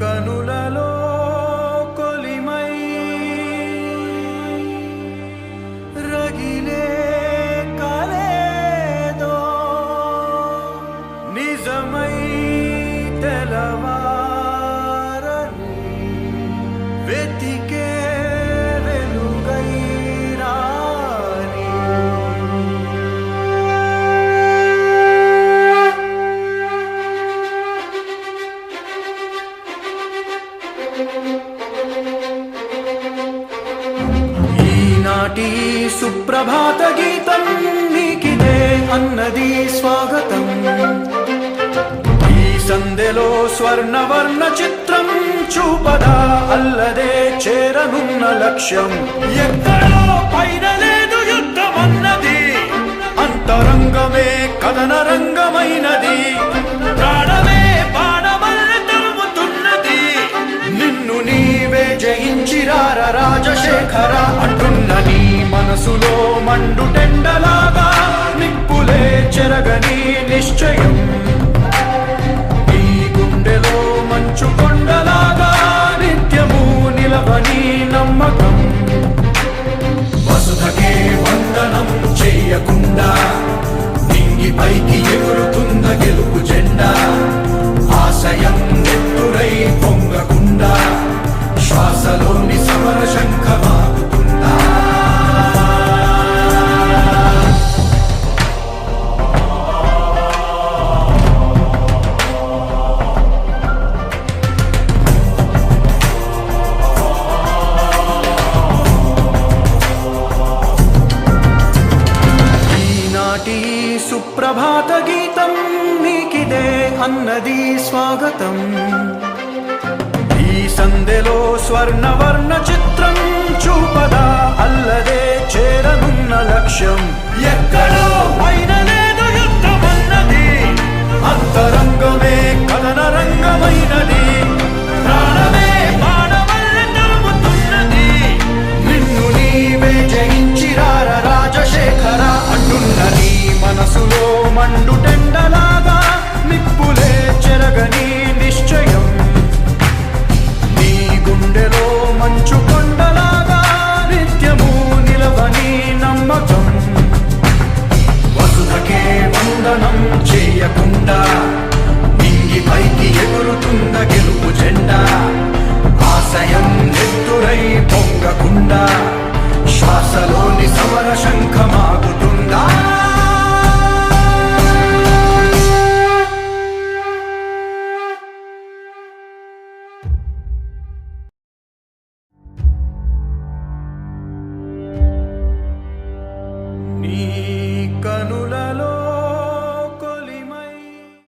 కనులలో కొలిమై రగిలే కాలేదో నిజమై తెలవా? ఈనాటి సుప్రభాత గీతం నీకిదే అన్నది స్వాగతం. ఈ సందెలో స్వర్ణవర్ణ చిత్రం చూపదా అల్లదే చేరనున్న లక్ష్యం. ఎక్కడో పైన లేదు యుద్ధమన్నది. అంతరంగమే కథన రంగమైనది జయించిరార రాజశేఖర? అంటున్న నీ మనసులో మండుటెండలాగా నిప్పులే చెరగని నిశ్చయం. ఈ గుండెలో మంచు సుప్రభాత గీతం నీకిదే అన్నది స్వాగతం. ఈ సందెలో స్వర్ణవర్ణ చిత్రం చూపదా అల్లదే చేరనున్న లక్ష్యం. నీ కనులలో